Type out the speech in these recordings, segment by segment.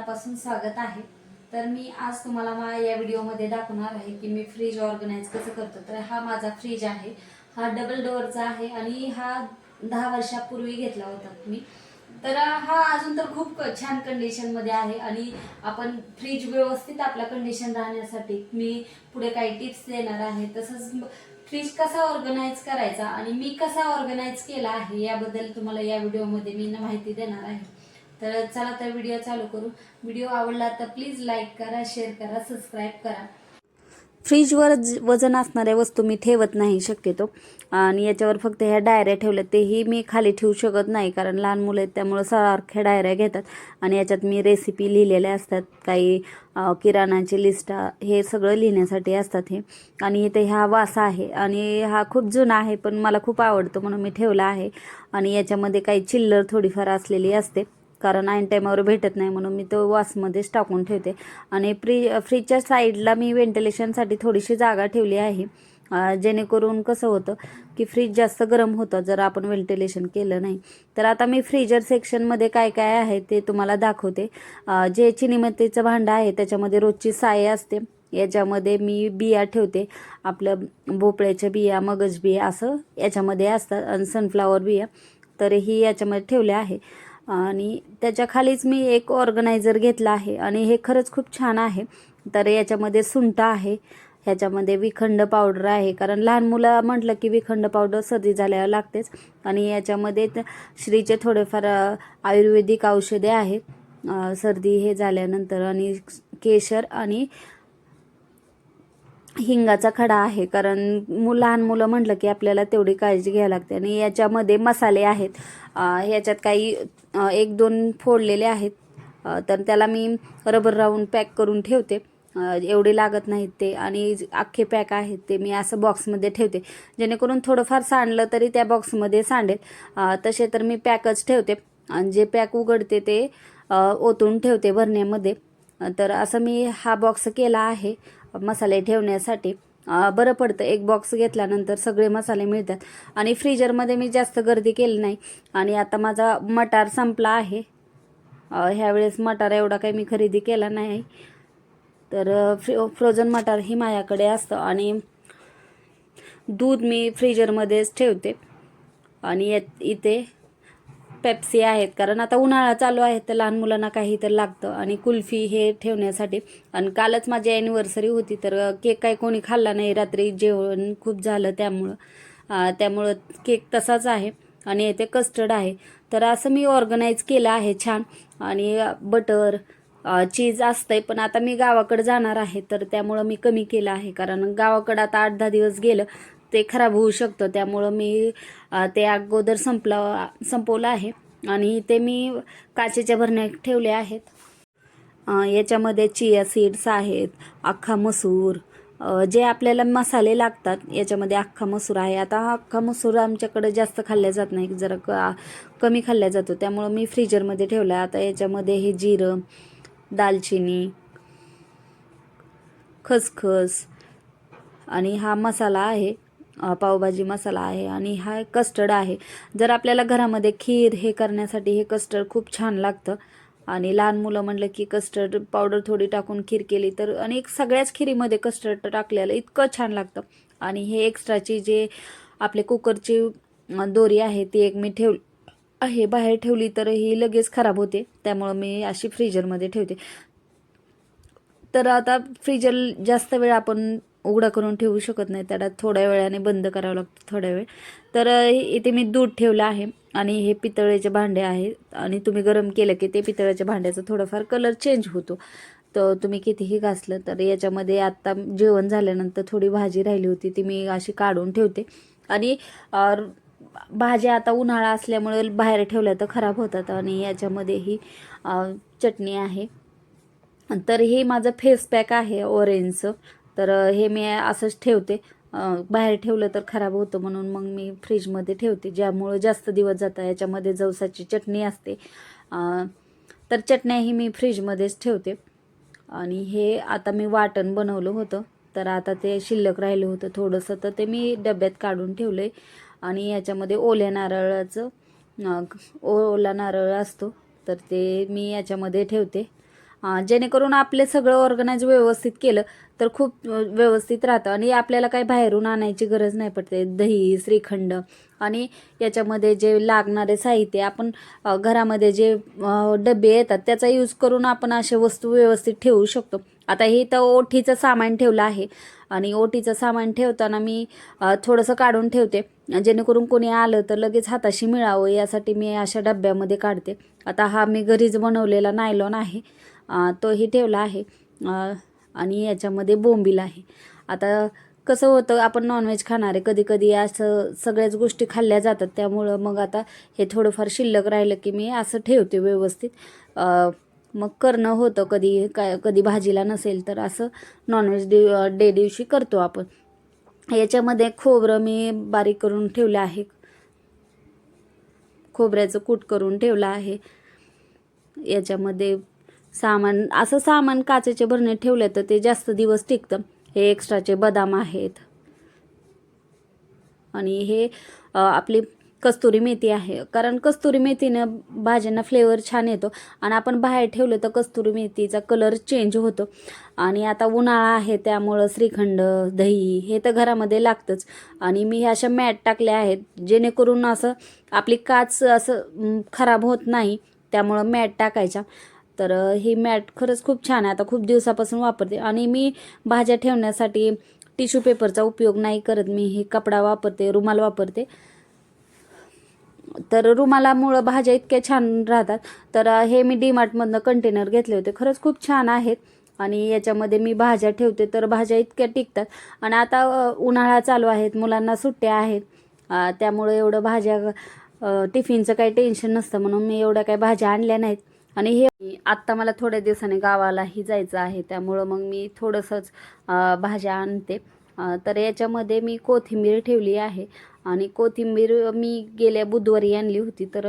मनापासून स्वागत आहे. तर मी आज तुम्हाला मा या व्हिडिओमध्ये दाखवणार आहे की मी फ्रीज ऑर्गनाईज कसं करतो. तर हा माझा फ्रीज आहे. हा डबल डोअरचा आहे आणि हा दहा वर्षापूर्वी घेतला होता मी. तर हा अजून तर खूप छान कंडिशनमध्ये आहे आणि आपण फ्रीज व्यवस्थित आपल्या कंडिशन राहण्यासाठी मी पुढे काही टिप्स देणार आहे. तसंच फ्रीज कसा ऑर्गनाईज करायचा आणि मी कसा ऑर्गनाईज केला आहे याबद्दल तुम्हाला या व्हिडिओमध्ये मी माहिती देणार आहे. तर चला तर व्हिडिओ चालू करू. व्हिडिओ आवडला तर प्लीज लाईक करा शेअर करा सबस्क्राईब करा. फ्रीजवर ज- वजन असणाऱ्या वस्तू मी ठेवत नाही शक्यतो. आणि याच्यावर फक्त ह्या डायऱ्या ठेवल्या तेही मी खाली ठेवू शकत नाही कारण लहान मुलं आहेत त्यामुळं सारख्या डायऱ्या घेतात. आणि याच्यात मी रेसिपी लिहिलेल्या असतात काही किराणाची लिस्ट हे सगळं लिहिण्यासाठी असतात हे. आणि इथे ह्या वासा आहे आणि हा खूप जुना आहे पण मला खूप आवडतो म्हणून मी ठेवला आहे. आणि याच्यामध्ये काही चिल्लर थोडीफार असलेली असते. कारण ऐन टायमावर भेटत नाही म्हणून मी तो वासमध्येच टाकून ठेवते. आणि फ्री फ्रीजच्या साईडला मी व्हेंटिलेशनसाठी थोडीशी जागा ठेवली आहे. जेणेकरून कसं होतं की फ्रीज जास्त गरम होतं जर आपण व्हेंटिलेशन केलं नाही. तर आता मी फ्रीजर सेक्शनमध्ये काय काय आहे ते तुम्हाला दाखवते. जे चिनीमतीचं भांडं आहे त्याच्यामध्ये रोजची साय असते. याच्यामध्ये मी बिया ठेवते. आपलं भोपळ्याच्या बिया मगज बिया असं याच्यामध्ये असतात. आणि सनफ्लावर बिया. तर ही याच्यामध्ये ठेवल्या आहे. आणि त्याच्या खालीच मी एक ऑर्गनायझर घेतला आहे. आणि हे खरंच खूप छान आहे. तर याच्यामध्ये सुंटा आहे. ह्याच्यामध्ये विखंड पावडर आहे. कारण लहान मुलं म्हटलं की विखंड पावडर सर्दी झाल्यावर लागतेच. आणि याच्यामध्ये श्रीचे थोडेफार आयुर्वेदिक औषधे आहेत सर्दी हे झाल्यानंतर आणि केशर आणि हिंगाचा खडा आहे कारण मु लहान मुलं म्हटलं की आपल्याला तेवढी काळजी घ्यावी लागते. आणि याच्यामध्ये मसाले आहेत. याच्यात ह्याच्यात काही एक दोन फोडलेले आहेत. तर त्याला मी रबर राऊंड पॅक करून ठेवते. एवढे लागत नाहीत ते. आणि अख्खे पॅक आहेत ते मी असं बॉक्समध्ये ठेवते. जेणेकरून थोडंफार सांडलं तरी त्या बॉक्समध्ये सांडेल. तसे तर मी पॅकच ठेवते. आणि जे पॅक उघडते ते ओतून ठेवते भरण्यामध्ये. तर असं मी हा बॉक्स केला आहे. मसाले ठेवण्यासाठी बरं पडतं. एक बॉक्स घेतल्यानंतर सगळे मसाले मिळतात. आणि फ्रीजरमध्ये मी जास्त गर्दी केली नाही. आणि आता माझा मटार संपला आहे. ह्यावेळेस मटार एवढा काही मी खरेदी केला नाही. तर फ्री फ्रोझन मटार ही माझ्याकडे असतं. आणि दूध मी फ्रीजरमध्येच ठेवते. आणि यात इथे पेप्सी आहेत. कारण आता उन्हाळा चालू आहे तर लहान मुलांना काही तर लागतं. आणि कुल्फी हे ठेवण्यासाठी. आणि कालच माझी ॲनिव्हर्सरी होती तर केक काही कोणी खाल्ला नाही. रात्री जेवण खूप झालं त्यामुळं. त्यामुळं केक तसाच आहे. आणि येथे कस्टर्ड आहे. तर असं मी ऑर्गनाईज केलं आहे छान. आणि बटर चीज असतंय. पण आता मी गावाकडे जाणार आहे. तर त्यामुळं मी कमी केलं आहे. कारण गावाकडं आता आठ दहा दिवस गेलं. ते खराब होऊ शकतं. त्यामुळं मी ते अगोदर संपला संपवलं आहे. आणि ते मी काचेच्या भरण्या ठेवले आहेत. याच्यामध्ये चिया सीड्स आहेत अख्खा मसूर जे आपल्याला मसाले लागतात याच्यामध्ये अख्खा मसूर आहे. आता हा अख्खा मसूर आमच्याकडे जास्त खाल्ल्या जात नाही जरा क कमी खाल्ल्या जातो. त्यामुळं मी फ्रीजरमध्ये ठेवला आहे. आता याच्यामध्ये हे जिरं दालचिनी खसखस आणि हा मसाला आहे. पावभाजी मसाला आहे आणि हा कस्टर्ड आहे. जर आपल्याला घरामध्ये खीर हे करण्यासाठी हे कस्टर्ड खूप छान लागतं. आणि लहान मुलं म्हणलं की कस्टर्ड पावडर थोडी टाकून खीर केली तर आणि एक सगळ्याच खिरीमध्ये कस्टर्ड टाकलेलं इतकं छान लागतं. आणि हे एक्स्ट्राची जे आपले कुकरची दोरी आहे ती एक मी ठेव आहे बाहेर ठेवली तर ही लगेच खराब होते. त्यामुळं मी अशी फ्रीजरमध्ये ठेवते. तर आता फ्रीजर जास्त वेळ आपण उघडा करून ठेवू शकत नाही. त्याला थोड्या वेळाने बंद करावं लागतं थोड्या वेळ. तर इथे मी दूध ठेवलं आहे आणि हे पितळेचे भांडे आहेत. आणि तुम्ही गरम केलं की ते पितळेच्या भांड्याचा थोडाफार कलर चेंज होतो. तर तुम्ही कितीही घासलं तर याच्यामध्ये आत्ता जेवण झाल्यानंतर थोडी भाजी राहिली होती ती मी अशी काढून ठेवते. आणि भाज्या आता उन्हाळा असल्यामुळे बाहेर ठेवल्या तर खराब होतात आणि याच्यामध्ये ही चटणी आहे. तर हे माझं फेस पॅक आहे ऑरेंजचं. तर हे मी असंच ठेवते. बाहेर ठेवलं तर खराब होतं म्हणून मग मी फ्रीजमध्ये ठेवते ज्यामुळं जास्त दिवस जातं याच्यामध्ये जवसाची चटणी असते. तर चटण्याही मी फ्रीजमध्येच ठेवते. आणि हे आता मी वाटण बनवलं होतं. तर आता ते शिल्लक राहिलं होतं थोडंसं. तर ते मी डब्यात काढून ठेवलं आहे आणि याच्यामध्ये ओल्या नारळाचं ओला नारळ असतो. तर ते मी याच्यामध्ये ठेवते. जेणेकरून आपले सगळं ऑर्गनाईज व्यवस्थित केलं तर खूप व्यवस्थित राहतं. आणि आपल्याला काही बाहेरून आणायची गरज नाही पडते. दही श्रीखंड आणि याच्यामध्ये जे लागणारे साहित्य आपण घरामध्ये जे डबे येतात त्याचा यूज करून आपण असे वस्तू व्यवस्थित ठेवू शकतो. आता हे तर ओठीचं सामान ठेवलं आहे. आणि ओटीचं सामान ठेवताना मी थोडंसं काढून ठेवते. जेणेकरून कोणी आलं तर लगेच हाताशी मिळावं यासाठी मी अशा डब्यामध्ये काढते. आता हा मी घरीच बनवलेला नायलॉन आहे. तोही ठेवला आहे. आणि याच्यामध्ये बोंबील आहे. आता कसं होतं आपण नॉनव्हेज खाणारे कधी कधी असं सगळ्याच गोष्टी खाल्ल्या जातात. त्यामुळं मग आता हे थोडंफार शिल्लक राहिलं की मी असं ठेवते व्यवस्थित. मग करणं होतं. कधी काय कधी भाजीला नसेल तर असं नॉनव्हेज डे डे दिवशी करतो आपण. याच्यामध्ये खोबरं मी बारीक करून ठेवलं आहे. खोबऱ्याचं कूट करून ठेवलं आहे. याच्यामध्ये सामान असं सामान काचेचे भरणे ठेवले तर ते जास्त दिवस टिकतं. हे एक्स्ट्राचे बदाम आहेत. आणि हे आपली कस्तुरी मेथी आहे. कारण कस्तुरी मेथीनं भाज्यांना फ्लेवर छान येतो. आणि आपण बाहेर ठेवलं तर कस्तुरी मेथीचा कलर चेंज होतो. आणि आता उन्हाळा आहे त्यामुळं श्रीखंड दही हे तर घरामध्ये लागतंच. आणि मी ह्या अशा मॅट टाकल्या आहेत जेणेकरून असं आपली काच असं खराब होत नाही. त्यामुळं मॅट टाकायच्या. तर ही मॅट खरंच खूप छान आहे. आता खूप दिवसापासून वापरते. आणि मी भाज्या ठेवण्यासाठी टिश्यू पेपरचा उपयोग नाही करत. मी हे कपडा वापरते रुमाल वापरते. तर रुमालामुळं भाज्या इतक्या छान राहतात. तर हे मी डीमार्टमधनं कंटेनर घेतले होते. खरंच खूप छान आहेत. आणि याच्यामध्ये मी भाज्या ठेवते तर भाज्या इतक्या टिकतात. आणि आता उन्हाळा चालू आहेत. मुलांना सुट्ट्या आहेत. त्यामुळं एवढं भाज्या टिफिनचं काही टेन्शन नसतं. म्हणून मी एवढ्या काही भाज्या आणल्या नाहीत. आणि हे आत्ता मला थोड्या दिवसाने गावालाही जायचं आहे. त्यामुळं मग मी थोडंसंच भाज्या आणते. तर याच्यामध्ये मी कोथिंबीर ठेवली आहे. आणि कोथिंबीर मी गेल्या बुधवारी आणली होती तर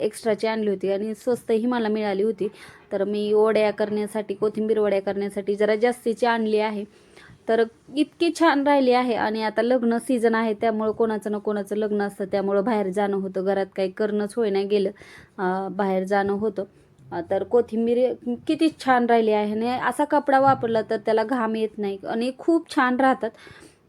एक्स्ट्राची आणली होती आणि स्वस्तही मला मिळाली होती. तर मी वड्या करण्यासाठी कोथिंबीर वड्या करण्यासाठी जरा जास्तीची आणली आहे. तर इतकी छान राहिली आहे आणि आता लग्न सीझन आहे त्यामुळं कोणाचं ना कोणाचं लग्न असतं. त्यामुळं बाहेर जाणं होतं घरात काही करणंच होईना नाही गेलं बाहेर जाणं होतं. तर कोथिंबीर किती छान राहिली आहे आणि असा कपडा वापरला तर त्याला घाम येत नाही आणि खूप छान राहतात.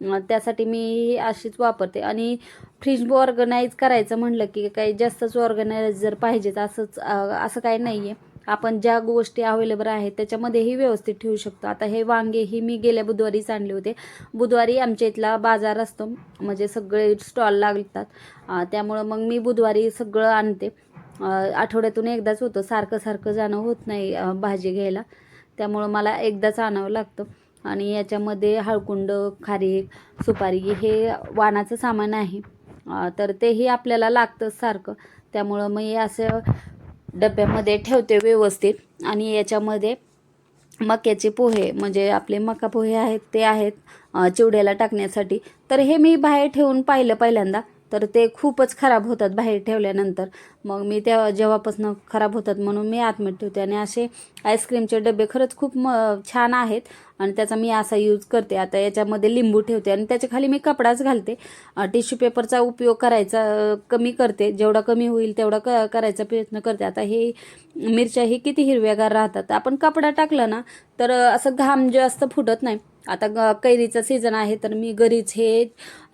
त्यासाठी मी अशीच वापरते. आणि फ्रीज ऑर्गनाईज करायचं म्हटलं की काही जास्तच ऑर्गनायझर पाहिजेत असंच असं काही नाही आहे आपण ज्या गोष्टी अवेलेबल आहेत त्याच्यामध्येही व्यवस्थित ठेवू शकतो. आता हे वांगे ही मी गेल्या बुधवारीच आणले होते. बुधवारी आमच्या इथला बाजार असतो म्हणजे सगळे स्टॉल लागतात. त्यामुळं मग मी बुधवारी सगळं आणते. आठवड्यातून एकदाच होतं. सारखं सारखं जाणं होत नाही भाजी घ्यायला. त्यामुळं मला एकदाच आणावं लागतं. आणि याच्यामध्ये हळकुंड खारीक सुपारी हे वाणाचं सामान आहे. तर तेही आपल्याला लागतं सारखं. त्यामुळं मी असं डब्यामध्ये ठेवते व्यवस्थित. आणि याच्यामध्ये मक्याचे पोहे म्हणजे आपले मका पोहे आहेत ते आहेत चिवड्याला टाकण्यासाठी. तर हे मी बाहेर ठेवून पाहिलं पहिल्यांदा. तर ते खूपच खराब होतात बाहेर ठेवल्यानंतर. मग मी त्या जेव्हापासून खराब होतात म्हणून मी आतमध्ये ठेवते आणि असे आईस्क्रीमचे डबे खरंच खूप म छान आहेत आणि त्याचा मी असा यूज करते. आता याच्यामध्ये लिंबू ठेवते आणि त्याच्याखाली मी कपडाच घालते. टिश्यू पेपरचा उपयोग करायचा कमी करते. जेवढा कमी होईल तेवढा क करायचा प्रयत्न करते. आता हे मिरच्या ही किती हिरव्यागार राहतात. आपण कपडा टाकला ना तर असं घाम जास्त फुटत नाही. आता ग कैरीचं सीझन आहे तर मी घरीच हे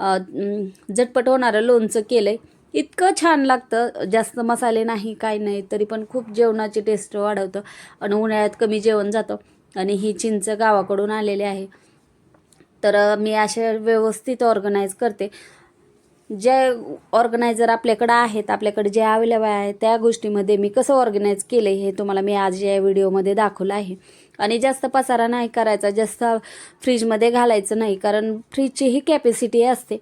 झटपट होणारं लोणचं केलं आहे इतकं छान लागतं. जास्त मसाले नाही काय नाही तरी पण खूप जेवणाची टेस्ट वाढवतं आणि उन्हाळ्यात कमी जेवण जातं. आणि ही चिंच गावाकडून आलेली आहे. तर मी असे व्यवस्थित ऑर्गनाईज करते. जे ऑर्गनायझर आपल्याकडं आहेत आपल्याकडे जे अवेलेबल आहे त्या गोष्टीमध्ये मी कसं ऑर्गनाईज केलं हे तुम्हाला मी आज या व्हिडिओमध्ये दाखवलं आहे. आणि जास्त पसारा नाही करायचा जास्त फ्रीजमध्ये घालायचं नाही कारण फ्रीजची ही कॅपॅसिटी असते.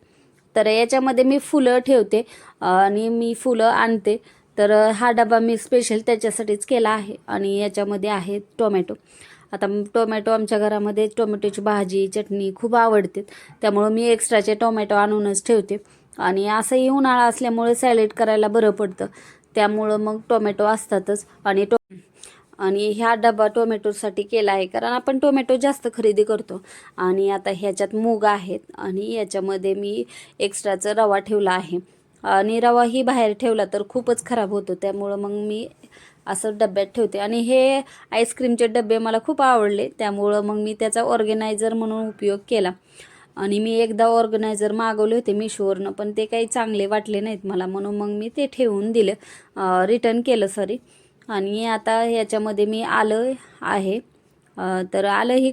तर याच्यामध्ये मी फुलं ठेवते आणि मी फुलं आणते. तर हा डबा मी स्पेशल त्याच्यासाठीच केला आहे आणि याच्यामध्ये आहे टोमॅटो. आता टोमॅटो आमच्या घरामध्ये टोमॅटोची भाजी चटणी खूप आवडते. त्यामुळं मी एक्स्ट्राचे टोमॅटो आणूनच ठेवते. आणि असंही उन्हाळा असल्यामुळे सॅलेड करायला बरं पडतं. त्यामुळं मग टोमॅटो असतातच. आणि टो आणि ह्या डबा टोमॅटोसाठी केला आहे. कारण आपण टोमॅटो जास्त खरेदी करतो. आणि आता ह्याच्यात मूग आहेत. आणि याच्यामध्ये मी एक्स्ट्राचा रवा ठेवला आहे. आणि रवाही बाहेर ठेवला तर खूपच खराब होतो. त्यामुळं मग मी असं डब्यात ठेवते. आणि हे आईस्क्रीमचे डबे मला खूप आवडले. त्यामुळं मग मी त्याचा ऑर्गनायझर म्हणून उपयोग केला. आणि मी एकदा ऑर्गनायझर मागवले होते मिशोवरनं पण ते काही चांगले वाटले नाहीत मला. म्हणून मग मी ते ठेवून दिलं. रिटर्न केलं सॉरी आणि आता ह्याच्यामध्ये मी आलं आहे. तर आलं ही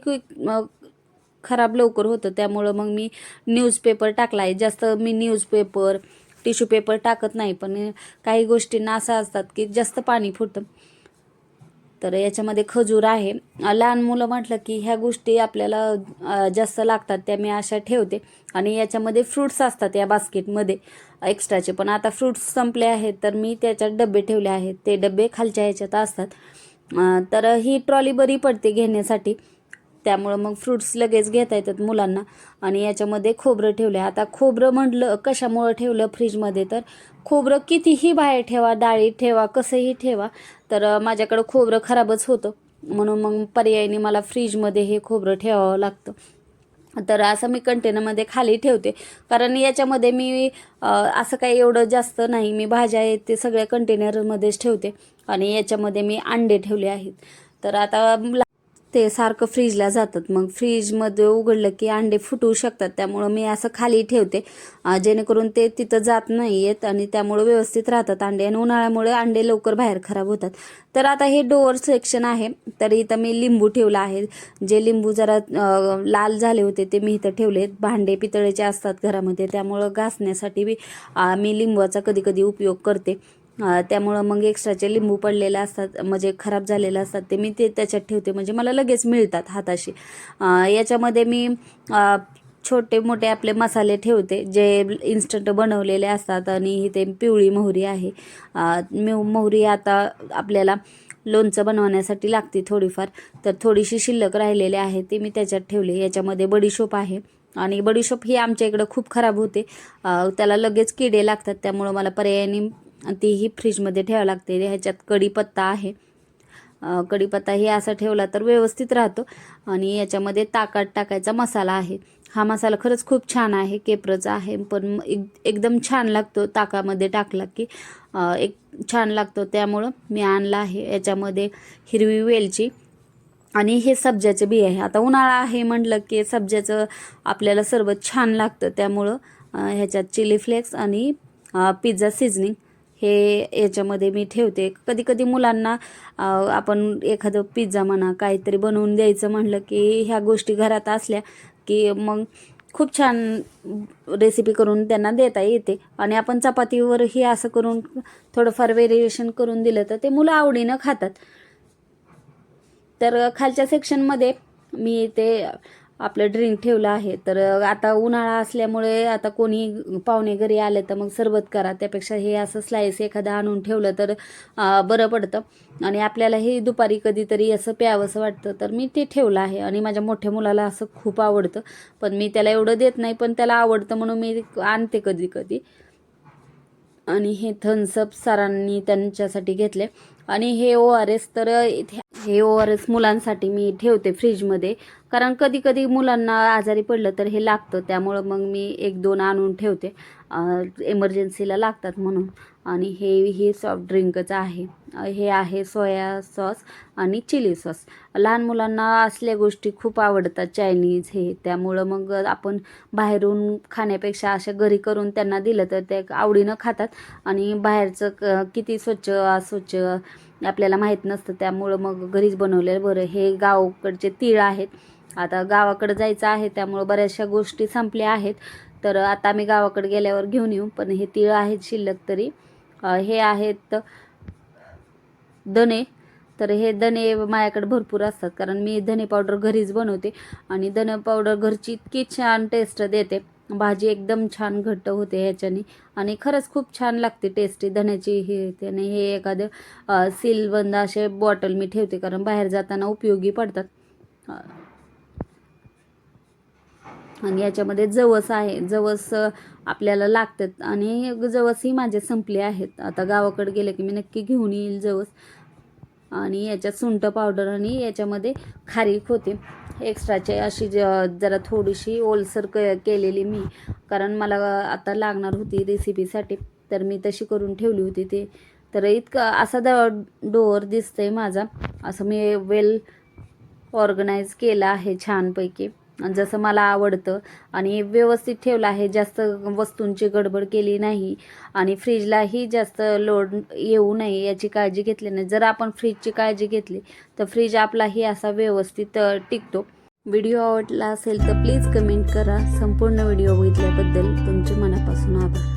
खराब लवकर होतं. त्यामुळं मग मी न्यूजपेपर टाकला आहे जास्त मी न्यूजपेपर टिश्यू पेपर टाकत नाही. पण काही गोष्टींना असं असतात की जास्त पाणी फुटतं. तर याच्यामध्ये खजूर आहे. लहान मुलं म्हटलं की ह्या गोष्टी आपल्याला जास्त लागतात त्या मी अशा ठेवते. आणि याच्यामध्ये फ्रूट्स असतात या बास्केटमध्ये एक्स्ट्राचे पण आता फ्रूट्स संपले आहेत तर मी त्याच्यात डबे ठेवले आहेत. ते डबे खालच्या ह्याच्यात असतात. तर ही ट्रॉली बरी पडते घेण्यासाठी. त्यामुळं मग फ्रूट्स लगेच घेता येतात मुलांना. आणि याच्यामध्ये खोबरं ठेवलं आहे आता खोबरं म्हटलं कशामुळं ठेवलं फ्रीजमध्ये तर खोबरं कितीही बाहेर ठेवा डाळीत ठेवा कसंही ठेवा तर माझ्याकडं खोबरं खराबच होतं. म्हणून मग पर्यायाने मला फ्रीजमध्ये हे खोबरं ठेवावं लागतं. तर असं मी कंटेनरमध्ये खाली ठेवते. कारण याच्यामध्ये मी असं काही एवढं जास्त नाही. मी भाज्या आहेत ते सगळ्या कंटेनरमध्येच ठेवते. आणि याच्यामध्ये मी अंडे ठेवले आहेत. तर आता ते सारखं फ्रीजला जातात. मग फ्रीजमध्ये उघडलं की अंडे फुटू शकतात. त्यामुळं मी असं खाली ठेवते. जेणेकरून ते तिथं जात नाही आहेत आणि त्यामुळं व्यवस्थित राहतात अंडे आणि उन्हाळ्यामुळे अंडे लवकर बाहेर खराब होतात. तर आता हे डोअर सेक्शन आहे. तर इथं मी लिंबू ठेवला आहे. जे लिंबू जरा लाल झाले होते ते मी इथं ठेवले. आहेत भांडे पितळेचे असतात घरामध्ये. त्यामुळं घासण्यासाठी बी मी लिंबूचा कधी कधी उपयोग करते. त्यामुळं मग एक्स्ट्राचे लिंबू पडलेले असतात म्हणजे खराब झालेले असतात ते मी ते त्याच्यात ठेवते. म्हणजे मला लगेच मिळतात हाताशी. याच्यामध्ये मी छोटे मोठे आपले मसाले ठेवते जे इन्स्टंट बनवलेले असतात आणि इथे पिवळी मोहरी आहे. मी- मोहरी आता आपल्याला लोणचं बनवण्यासाठी लागते थोडीफार. तर थोडीशी शिल्लक राहिलेली आहे ती मी त्याच्यात ठेवली. याच्यामध्ये बडीशोप आहे आणि बडीशोप ही आमच्या इकडं खूप खराब होते. त्याला लगेच किडे लागतात त्यामुळं मला पर्यायाने तीही फ्रीजमध्ये ठेवावं लागते. ह्याच्यात कढीपत्ता आहे. कढीपत्ता हे असा ठेवला तर व्यवस्थित राहतो. आणि याच्यामध्ये ताकात टाकायचा मसाला आहे. हा मसाला खरंच खूप छान आहे. केपरचा आहे. पण एक एकदम छान लागतो ताकामध्ये टाकला की. एक छान लागतो. त्यामुळं मी आणला आहे. याच्यामध्ये हिरवी वेलची आणि हे सब्जाचे बी आहे. आता उन्हाळा आहे म्हटलं की सब्जाचं आपल्याला सर्व छान लागतं. त्यामुळं ह्याच्यात चिली फ्लेक्स आणि पिझ्झा सिझनिंग हे याच्यामध्ये मी ठेवते. कधी कधी मुलांना आपण एखादं पिझ्झा म्हणा काहीतरी बनवून द्यायचं म्हणलं की ह्या गोष्टी घरात असल्या की मग खूप छान रेसिपी करून त्यांना देता येते. आणि आपण चपातीवरही असं करून थोडंफार व्हेरिएशन करून दिलं तर ते मुलं आवडीनं खातात. तर खालच्या सेक्शनमध्ये मी ते आपलं ड्रिंक ठेवलं आहे. तर आता उन्हाळा असल्यामुळे आता कोणी पाहुणे घरी आले तर मग सरबत करा. त्यापेक्षा हे असं स्लाईस एखादं आणून ठेवलं तर बरं पडतं. आणि आपल्याला हे दुपारी कधीतरी असं प्यावंसं वाटतं. तर मी ते ठेवलं आहे. आणि माझ्या मोठ्या मुलाला असं खूप आवडतं. पण मी त्याला एवढं देत नाही पण त्याला आवडतं म्हणून मी आणते कधी कधी. आणि हे थन्सअप सरांनी त्यांच्यासाठी घेतले. आणि हे ओ आर एस तर इथे हे ओ आर एस मुलांसाठी मी ठेवते फ्रीजमध्ये कारण कधी कधी मुलांना आजारी पडलं तर हे लागतं. त्यामुळं मग मी एक दोन आणून ठेवते. इमर्जन्सीला लागतात म्हणून. आणि हे हे सॉफ्ट ड्रिंकचं आहे. हे आहे सोया सॉस आणि चिली सॉस लहान मुलांना असल्या गोष्टी खूप आवडतात चायनीज हे. त्यामुळं मग आपण बाहेरून खाण्यापेक्षा अशा घरी करून त्यांना दिलं तर ते आवडीनं खातात. आणि बाहेरचं क किती स्वच्छ अस्वच्छ आपल्याला माहीत नसतं त्यामुळं मग घरीच बनवलेलं बरं. हे गावाकडचे तीळ आहेत. आता गावाकडं जायचं आहे त्यामुळं बऱ्याचशा गोष्टी संपल्या आहेत. तर आता आम्ही गावाकडे गेल्यावर घेऊन येऊ. पण हे तीळ आहेत शिल्लक तरी. हे आहेत दणे तर हे धने माझ्याकडे भरपूर असतात. कारण मी धने पावडर घरीच बनवते. आणि धने पावडर घरची इतकी छान टेस्ट देते. भाजी एकदम छान घट्ट होते ह्याच्याने. आणि खरंच खूप छान लागते टेस्टी धण्याची हे त्याने हे एखादं सीलबंद असे बॉटल मी ठेवते कारण बाहेर जाताना उपयोगी पडतात. आणि याच्यामध्ये जवस आहे. जवस आपल्याला लागतात. आणि जवसही माझे संपले आहेत. आता गावाकडे गेले की मी नक्की घेऊन येईल जवस. आणि याच्यात सुंठ पावडर आणि याच्यामध्ये खारीक होते. एक्स्ट्राचे अशी ज जरा थोडीशी ओलसर क केलेली मी. कारण मला आता लागणार होती रेसिपीसाठी तर मी तशी करून ठेवली होती ते. तर इतकं असा द डोअर दिसतंय माझा. असं मी वेल ऑर्गनाईज केला आहे छानपैकी. जसं मला आवडतं. आणि व्यवस्थित ठेवलं आहे. जास्त वस्तूंची गडबड केली नाही. आणि फ्रीजलाही जास्त लोड येऊ नये याची काळजी घेतली नाही. जर आपण फ्रीजची काळजी घेतली तर फ्रीज आपलाही असा व्यवस्थित टिकतो. व्हिडिओ आवडला असेल तर प्लीज कमेंट करा. संपूर्ण व्हिडिओ बघितल्याबद्दल तुमचे मनापासून आभार.